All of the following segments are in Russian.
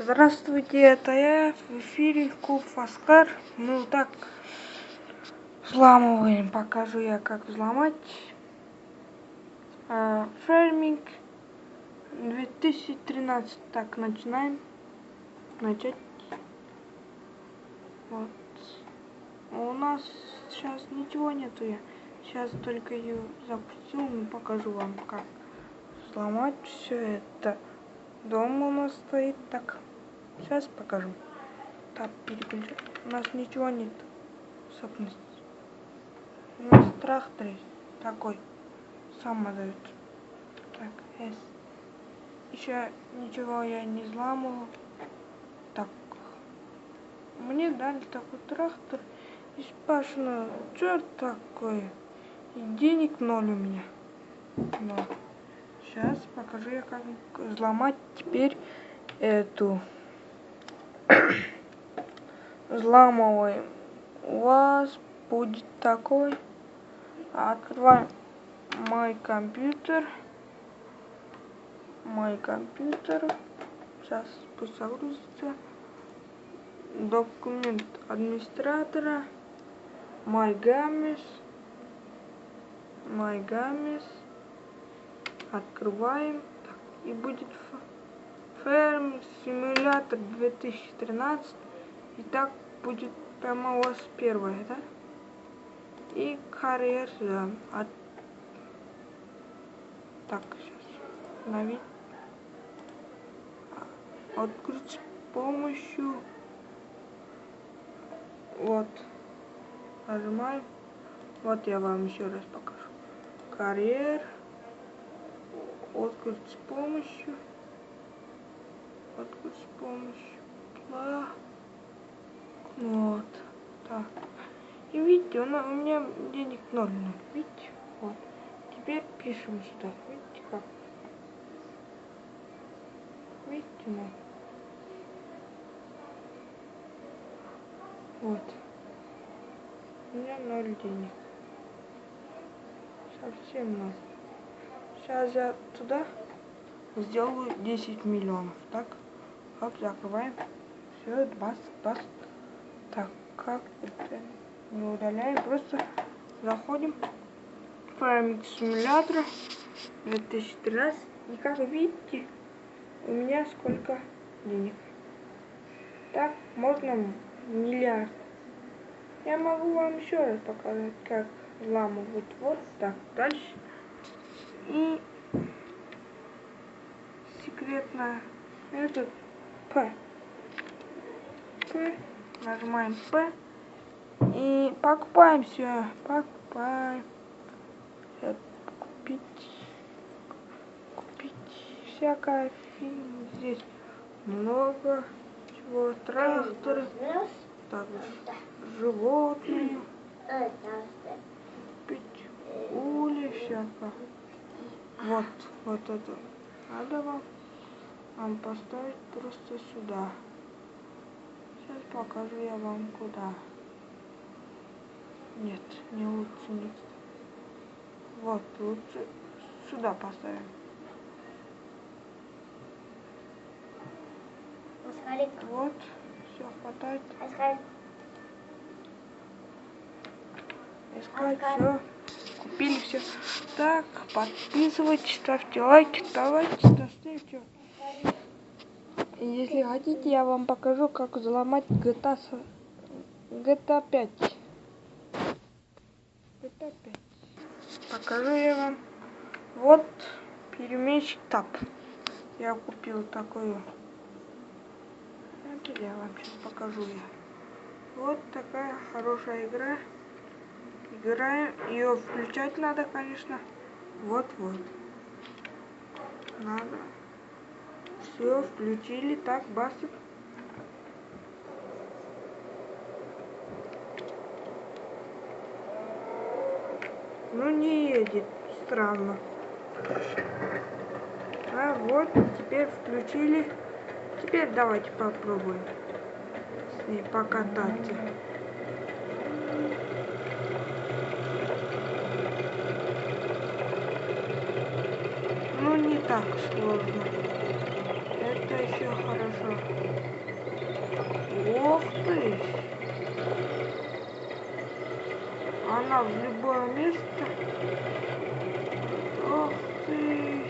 Здравствуйте, это я, в эфире Куб Фаскар. Ну так, взламываем, покажу я, как взломать. А, ферминг 2013. Так, начинаем. Начать. Вот. У нас сейчас ничего нету я. Сейчас только ее запустил, ну покажу вам, как взломать все это. Дома у нас стоит так. Сейчас покажу. Так, переключу. У нас ничего нет. Собственность. У нас трактор есть. Такой. Сам дает. Так, S. Еще ничего я не взламывал. Так. Мне дали такой трактор. И спрашиваю, что такое? И денег ноль у меня. Но. Сейчас покажу я, как взломать теперь эту. Взламываем. У вас будет такой. Открываем мой компьютер. Мой компьютер. Сейчас пусть загрузится. Документ администратора. MyGames. MyGames. Открываем. И будет Ферм симулятор 2013. И так будет прямо у вас первое, да? И карьер да. От... Так, сейчас. Обновить. Открыть с помощью... Вот. Нажимаем. Вот я вам еще раз покажу. Карьер. Открыть с помощью открыть с помощью пла. Вот. Так. И видите, он, у меня денег ноль. Видите? Вот. Теперь пишем сюда. Видите как? Видите, ну. Вот. У меня ноль денег. Совсем ноль. Сейчас я туда сделаю 10 миллионов. Так? Хоп, закрываем. Все, бас, бас. Так, как это не удаляем, просто заходим в Farming Simulator 2013. И как видите, у меня сколько денег. Так, можно миллиард. Я могу вам еще раз показать, как взламывать. Вот так, дальше. И секретно этот П. П. Нажимаем П. И покупаем все. Покупаем. Сейчас купить. Купить всякое фильм. Здесь много чего. Тракторы. Также животные. Купить ули всякое. Вот, вот это. Надо вам вам поставить просто сюда. Покажу я вам куда. Нет, не лучше не. Вот, лучше сюда поставим. Вот, все хватает. Искать все. Купили все. Так, подписывайтесь, ставьте лайки, давайте, доставьте. Если хотите, я вам покажу, как взломать GTA, GTA 5. GTA 5. Покажу я вам. Вот перемещик тап. Я купил такую. Я вам сейчас покажу я. Вот такая хорошая игра. Играем. Ее включать надо, конечно. Вот-вот. Надо. Все, включили. Так, басик. Ну, не едет. Странно. А вот, теперь включили. Теперь давайте попробуем с ней покататься. Ну, не так сложно это еще хорошо она в любое место. Ох ты.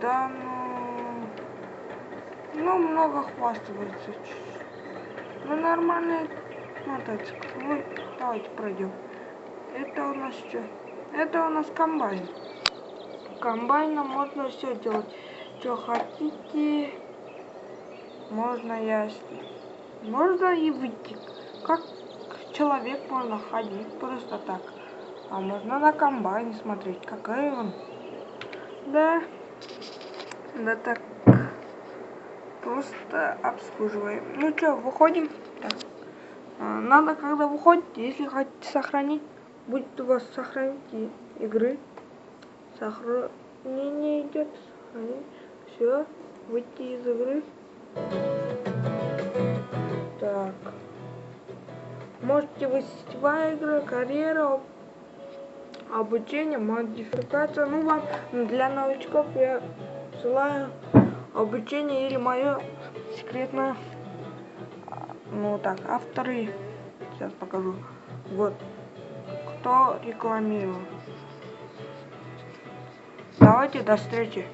Да ну. Ну, много хвастается. Ну, нормальный мотоцикл. Ну, давайте пройдем. Это у нас что? Это у нас комбайн. Комбайном можно все делать. Что хотите. Можно я... Можно и выйти. Как человек можно ходить просто так. А можно на комбайне смотреть, какой он. Да. Да так. Просто обслуживаем. Ну что, выходим? Так. А, надо, когда выходите, если хотите сохранить, будет у вас сохранить игры. Сохранение идет. Все. Выйти из игры. Так. Можете вы сетевая игра, карьера, обучение, модификация. Ну, вам для новичков я ссылаю обучение или мое секретное. Ну так, авторы. Сейчас покажу. Вот. Кто рекламировал. Давайте до встречи.